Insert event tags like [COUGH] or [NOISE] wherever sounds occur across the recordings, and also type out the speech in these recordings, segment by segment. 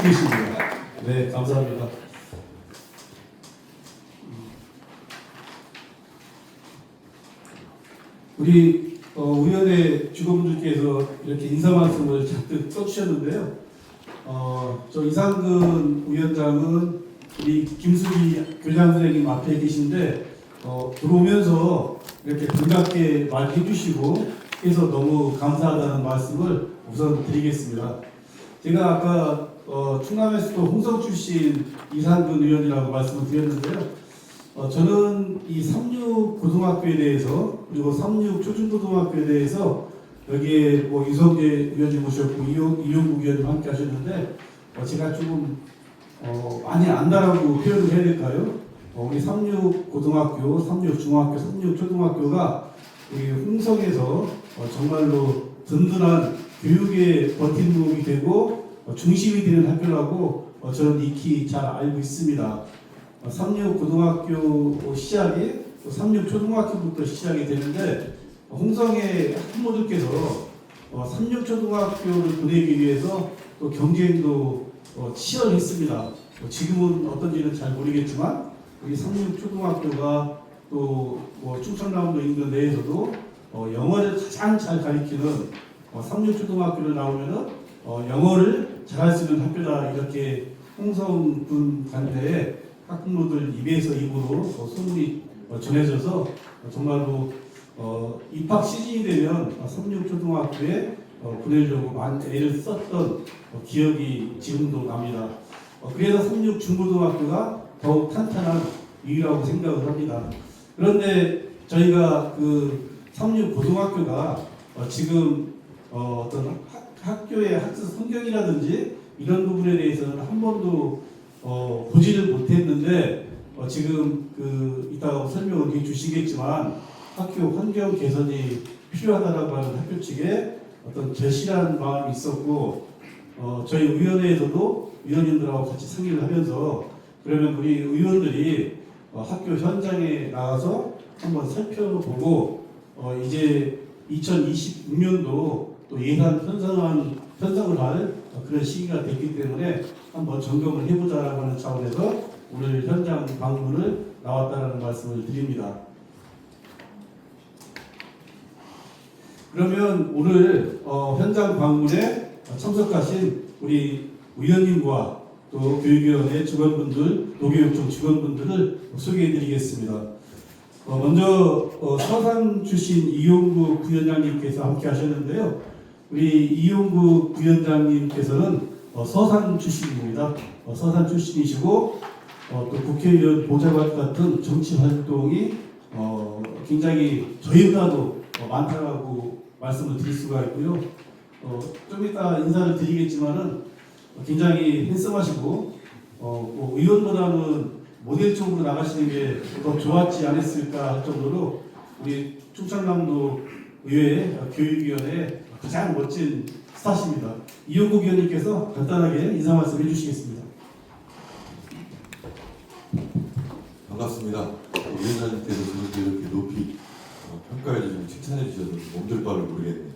축복이십니다. 네, 감사합니다. 우리 어, 의원의 직원분들께서 이렇게 인사 말씀을 잔뜩 써주셨는데요. 어, 저 이상근 위원장은 우리 김수기 교장 선생님 앞에 계신데 어, 들어오면서 이렇게 반갑게 말해 주시고 해서 너무 감사하다는 말씀을 우선 드리겠습니다. 제가 아까 어, 충남에서도 홍성 출신 이상근 의원이라고 말씀을 드렸는데요. 어, 저는 이 삼육 고등학교에 대해서 그리고 삼육 초중고등학교에 대해서 여기에 뭐 이성재 위원님 오셨고 이용, 이용국 위원님 함께 하셨는데 어, 제가 조금 어, 많이 안다라고 표현을 해야 될까요? 어, 우리 삼육 고등학교, 삼육 중학교, 삼육 초등학교가 우리 홍성에서 어, 정말로 든든한 교육의 버팀목이 되고 어, 중심이 되는 학교라고 어, 저는 익히 잘 알고 있습니다. 어, 삼육 고등학교 시작이 또 삼육 초등학교부터 시작이 되는데 어, 홍성의 학부모들께서 어, 삼육 초등학교를 보내기 위해서 또 경쟁도 어, 치열했습니다. 어, 지금은 어떤지는 잘 모르겠지만 우리 삼육 초등학교가 또뭐 충청남도 인근 내에서도 어, 영어를 가장 잘 가리키는 어, 삼육 초등학교를 나오면은 어, 영어를 잘할 수 있는 학교다 이렇게 홍성 군 관대에 학부모들 입에서 입으로 어, 소문이 어, 전해져서 어, 정말로 어, 입학 시즌이 되면 어, 삼육초등학교에 어, 보내려고 많이 애를 썼던 어, 기억이 지금도 납니다. 어, 그래서 삼육중고등학교가 더욱 탄탄한 이유라고 생각을 합니다. 그런데 저희가 그 삼육고등학교가 어, 지금 어, 어떤 학, 학교의 학습 환경이라든지 이런 부분에 대해서는 한 번도 어, 보지를 못했는데 어, 지금 그 이따가 설명을 해 주시겠지만 학교 환경 개선이 필요하다라고 하는 학교 측에 어떤 절실한 마음이 있었고 어, 저희 위원회에서도 위원님들하고 같이 상의를 하면서 그러면 우리 의원들이 어, 학교 현장에 나가서 한번 살펴보고 어, 이제 2026년도 또 예산 편성한 편성을 할 그런 시기가 됐기 때문에 한번 점검을 해보자라고 하는 차원에서 오늘 현장 방문을 나왔다라는 말씀을 드립니다. 그러면 오늘 어, 현장 방문에 참석하신 우리 위원님과 또 교육위원회 직원분들, 노교육청 직원분들을 소개해드리겠습니다. 어, 먼저 어, 서산 출신 이용구 부위원장님께서 함께 하셨는데요. 우리 이용구 부위원장님께서는 어, 서산 출신입니다. 어, 서산 출신이시고 어, 또 국회의원 보좌관 같은 정치 활동이 어, 굉장히 저희보다도 어, 많다라고 말씀을 드릴 수가 있고요. 어, 좀 이따 인사를 드리겠지만은 굉장히 핸섬하시고 어, 뭐 의원보다는 모델 쪽으로 나가시는 게 더 좋았지 않았을까 할 정도로 우리 충청남도 의회 교육위원회 가장 멋진 스타십니다. 이용국 위원님께서 간단하게 인사 말씀 해주시겠습니다. 반갑습니다. 위원장님께서 저렇게 이렇게 높이 어, 평가해 주시고 칭찬해 주셔서 몸둘 바를 모르겠네요.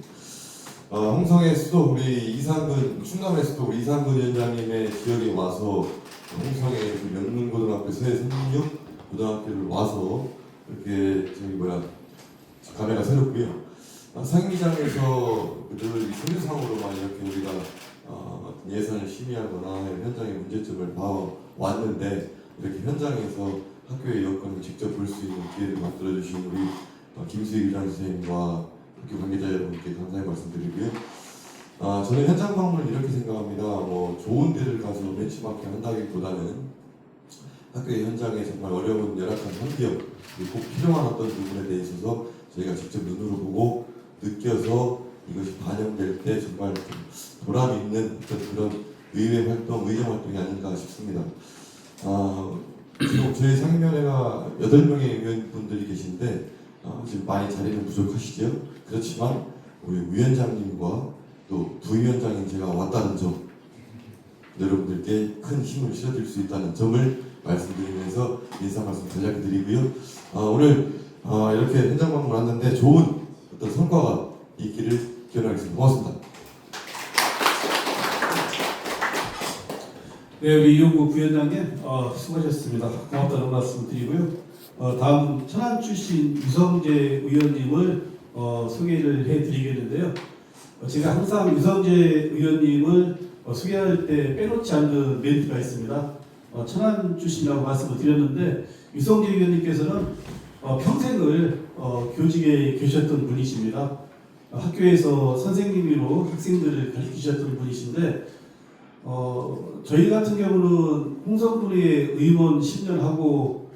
어, 홍성의 수도 우리 이상근 충남의 수도 우리 이상근 위원장님의 지역에 와서 홍성의 그 명문고등학교 새36 고등학교를 와서 이렇게 저기 뭐야 감회가 새롭고요. 어, 상임기장에서 늘 서류상으로만 이렇게 우리가 어, 예산을 심의하거나 현장의 문제점을 봐왔는데 이렇게 현장에서 학교의 여건을 직접 볼 수 있는 기회를 만들어 주신 우리 어, 김수희 위장 선생님과 학교 관계자 여러분께 감사의 말씀드리고요. 아, 저는 현장 방문을 이렇게 생각합니다. 뭐 좋은 데를 가서 벤치마킹 한다기보다는 학교의 현장에 정말 어려운 열악한 환경 꼭 필요한 어떤 부분에 대해 있어서 저희가 직접 눈으로 보고 느껴서 이것이 반영될 때 정말 좀 보람 있는 어떤 그런 의회 활동, 의정 활동이 아닌가 싶습니다. 아, 지금 저희 상임위원회가 8명의 의원분들이 계신데 어, 지금 많이 자리는 부족하시죠? 그렇지만 우리 위원장님과 또 부위원장님 제가 왔다는 점 여러분들께 큰 힘을 실어줄 수 있다는 점을 말씀드리면서 인사 말씀 간략히 드리고요. 아, 오늘 아, 이렇게 현장 방문 왔는데 좋은 어떤 성과가 있기를 기원하겠습니다. 고맙습니다. 네, 우리 이용국 부위원장님 어, 수고하셨습니다. 고맙다는 말씀 드리고요. 어, 다음 천안 출신 유성재 의원님을 어, 소개를 해드리겠는데요. 어, 제가 항상 유성재 의원님을 어, 소개할 때 빼놓지 않는 멘트가 있습니다. 어, 천안 출신이라고 말씀을 드렸는데 유성재 의원님께서는 어, 평생을 어, 교직에 계셨던 분이십니다. 어, 학교에서 선생님으로 학생들을 가르치셨던 분이신데 어, 저희 같은 경우는 홍성군의 의원 10년 하고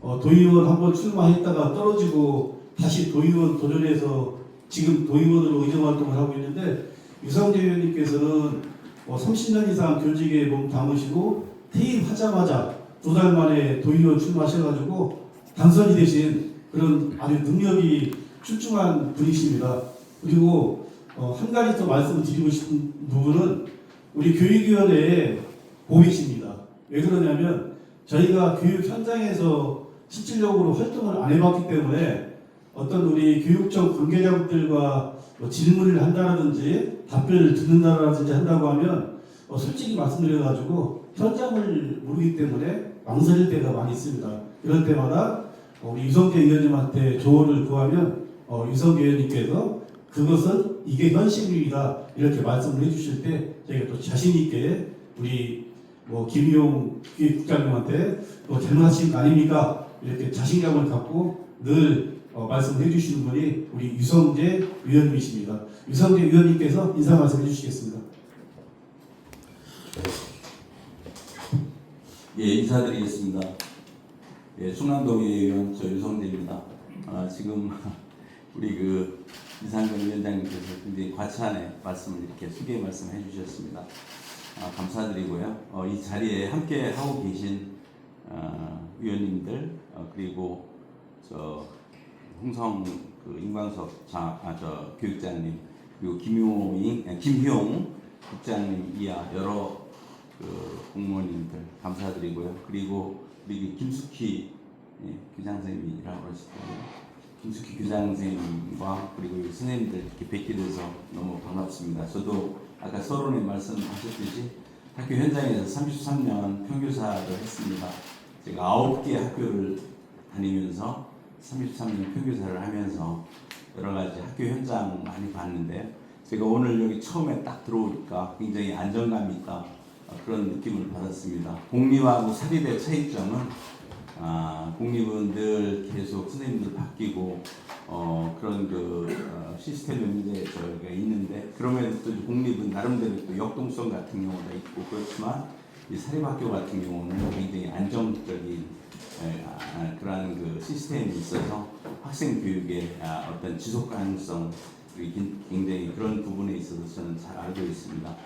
어, 도의원 한번 출마했다가 떨어지고 다시 도의원 도전해서 지금 도의원으로 의정 활동을 하고 있는데 유성재 의원님께서는 어, 30년 이상 교직에 몸 담으시고 퇴임하자마자 두 달 만에 도의원 출마하셔가지고 당선이 되신 그런 아주 능력이 출중한 분이십니다. 그리고 어, 한 가지 더 말씀드리고 싶은 부분은 우리 교육위원회의 봄이십니다. 왜 그러냐면 저희가 교육 현장에서 실질적으로 활동을 안 해봤기 때문에 어떤 우리 교육청 관계자분들과 뭐 질문을 한다든지 답변을 듣는다든지 한다고 하면 어, 솔직히 말씀드려가지고 현장을 모르기 때문에 망설일 때가 많이 있습니다. 이럴 때마다 어, 우리 유성재 의원님한테 조언을 구하면 어, 유성재 의원님께서 그것은 이게 현실입니다. 이렇게 말씀을 해주실 때 저희가 또 자신 있게 우리 뭐 김용 국장님한테 뭐 잘못하신 거 아닙니까? 이렇게 자신감을 갖고 늘 어, 말씀해 주시는 분이 우리 유성재 위원님이십니다. 유성재 위원님께서 인사 말씀 해주시겠습니다. 예, 인사드리겠습니다. 예, 충남동의 의원 저 유성재입니다. 아, 지금 [LAUGHS] 우리 그 이상근 위원장님께서 굉장히 과찬의 말씀을 이렇게 수기의 말씀해 주셨습니다. 아, 감사드리고요. 어, 이 자리에 함께 하고 계신 어, 위원님들 어, 그리고 저 홍성 그 임광석 자, 아, 저 교육장님 그리고 김효ing 아, 김희용 국장님 이하 여러 그 공무원님들 감사드리고요. 그리고 우리 그 김숙희 예, 교장 선생님이라고 그러시더라고요. 김숙희 교장 선생님과 그리고 선생님들 이렇게 뵙게 돼서 너무 반갑습니다. 저도 아까 서론에 말씀하셨듯이 학교 현장에서 33년 평교사를 했습니다. 제가 9개 학교를 다니면서 33년 평교사를 하면서 여러 가지 학교 현장 많이 봤는데 제가 오늘 여기 처음에 딱 들어오니까 굉장히 안정감이 있다 어, 그런 느낌을 받았습니다. 공립하고 사립의 차이점은 아, 공립은 늘 계속 선생님들 바뀌고 어, 그런 그 어, 시스템의 문제 저희가 있는데 그럼에도 또 공립은 나름대로 또 역동성 같은 경우가 있고 그렇지만 이 사립학교 같은 경우는 굉장히 안정적인 에, 아, 아, 그러한 그 시스템이 있어서 학생 교육의 아, 어떤 지속 가능성 굉장히 그런 부분에 있어서 저는 잘 알고 있습니다.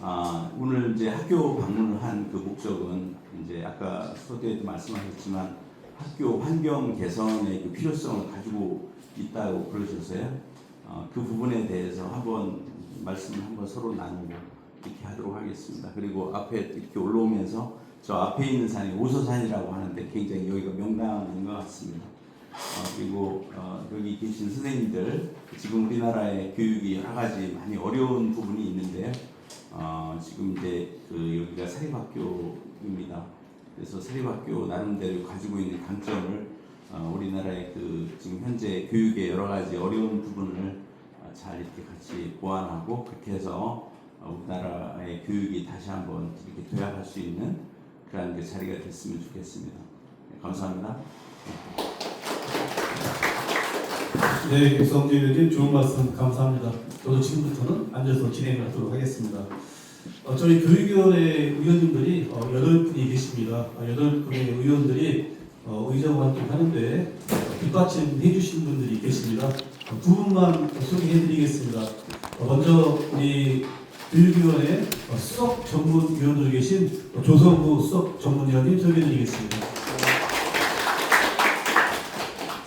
아, 오늘 이제 학교 방문을 한 그 목적은 이제 아까 소대에도 말씀하셨지만 학교 환경 개선의 그 필요성을 가지고 있다고 그러셔서요. 어, 그 부분에 대해서 한번 말씀을 한번 서로 나누고 이렇게 하도록 하겠습니다. 그리고 앞에 이렇게 올라오면서 저 앞에 있는 산이 오소산이라고 하는데 굉장히 여기가 명당인 것 같습니다. 어, 그리고 어, 여기 계신 선생님들 지금 우리나라의 교육이 여러 가지 많이 어려운 부분이 있는데요. 어, 지금 이제 그 여기가 사립학교입니다. 그래서 사립학교 나름대로 가지고 있는 강점을 어, 우리나라의 그 지금 현재 교육의 여러 가지 어려운 부분을 어, 잘 이렇게 같이 보완하고 그렇게 해서 어, 우리나라의 교육이 다시 한번 이렇게 도약할 수 있는 그런 그 자리가 됐으면 좋겠습니다. 네, 감사합니다. 네, 유성재 위원님 좋은 말씀 감사합니다. 저도 지금부터는 앉아서 진행하도록 하겠습니다. 어, 저희 교육위원회 의원님들이 어, 8분이 계십니다. 어, 8분의 의원들이 어, 의정 활동 하는데 어, 뒷받침 해 주신 분들이 계십니다. 어, 두 분만 소개해 드리겠습니다. 어, 먼저 우리 교육위원회 어, 수석 전문위원으로 계신 어, 조성구 수석 전문위원님 소개해 드리겠습니다.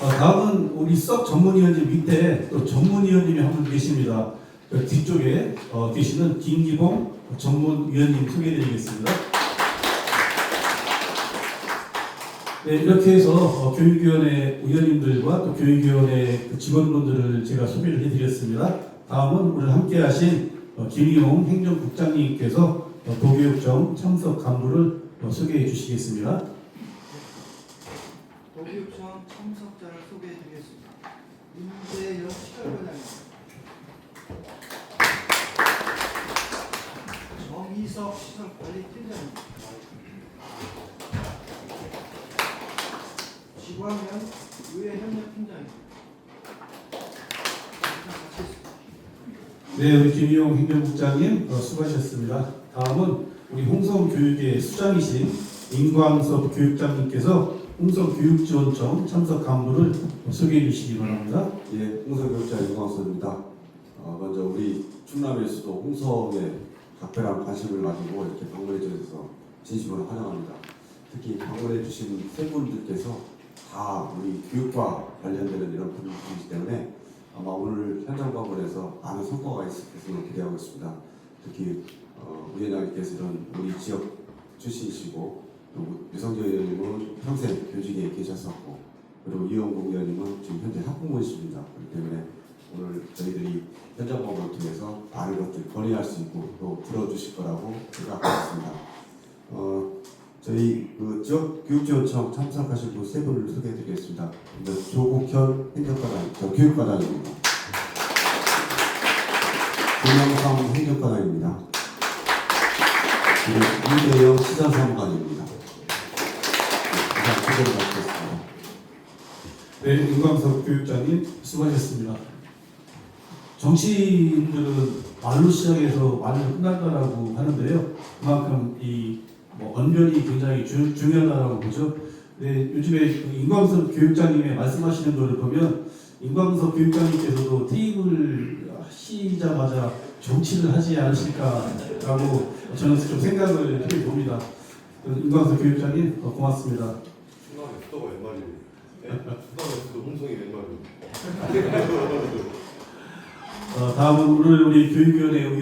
어, 다음은 우리 수석 전문위원님 밑에 또 전문위원님이 한 분 계십니다. 그 뒤쪽에 어, 계시는 김기봉 전문위원님 소개해드리겠습니다. 네, 이렇게 해서 어, 교육위원회 위원님들과 또 교육위원회 그 직원분들을 제가 소개를 해드렸습니다. 다음은 오늘 함께 하신 어, 김희용 행정국장님께서 어, 도교육청 참석 간부를 어, 소개해 주시겠습니다. 도교육청 참석자를 소개해 드리겠습니다. 임재영 시설과장입니다. 정희석 시설관리팀장입니다. 지광현 의회협력팀장입니다. 네, 우리 김희용 행정국장님 어, 수고하셨습니다. 다음은 우리 홍성 교육의 수장이신 임광섭 교육장님께서 홍성 교육지원청 참석 간부를 어, 소개해 주시기 바랍니다. 예, 홍성교육자 윤광선입니다. 어, 먼저 우리 충남의 수도 홍성에 각별한 관심을 가지고 이렇게 방문해 주셔서 진심으로 환영합니다. 특히 방문해 주신 세 분들께서 다 우리 교육과 관련되는 이런 분들이기 때문에 아마 오늘 현장 방문해서 많은 성과가 있을 것으로 기대하고 있습니다. 특히 어, 위원장님께서 이런 우리 지역 출신이시고 또 유성재 의원님은 평생 교직에 계셨었고 그리고 이영국 의원님은 지금 현재 학부모이십니다. 그렇기 때문에 오늘 저희들이 현장 방문을 통해서 많은 것들 건의할 수 있고 또 들어주실 거라고 생각하겠습니다. 어, 저희 그 지역 교육지원청 참석하신 분 세 분을 소개해드리겠습니다. 조국현 행정과장, 저 교육과장입니다. 김영삼 행정과장입니다. 그리고 이대영 시장사무관입니다. 소개를 마치겠습니다. 네, 임광섭 교육장님 수고하셨습니다. 정치인들은 말로 시작해서 말로 끝난다라고 하는데요. 그만큼 이 뭐 언변이 굉장히 주, 중요하다라고 보죠. 네, 요즘에 그 임광섭 교육장님의 말씀하시는 거를 보면 임광섭 교육장님께서도 퇴임을 하시자마자 정치를 하지 않으실까라고 저는 좀 생각을 해봅니다. 임광섭 교육장님 어, 고맙습니다. 수도가 웬 말이에요? 충남의 수도 홍성이 웬 말이에요? 어, 다음은 오늘 우리 교육위원회 의원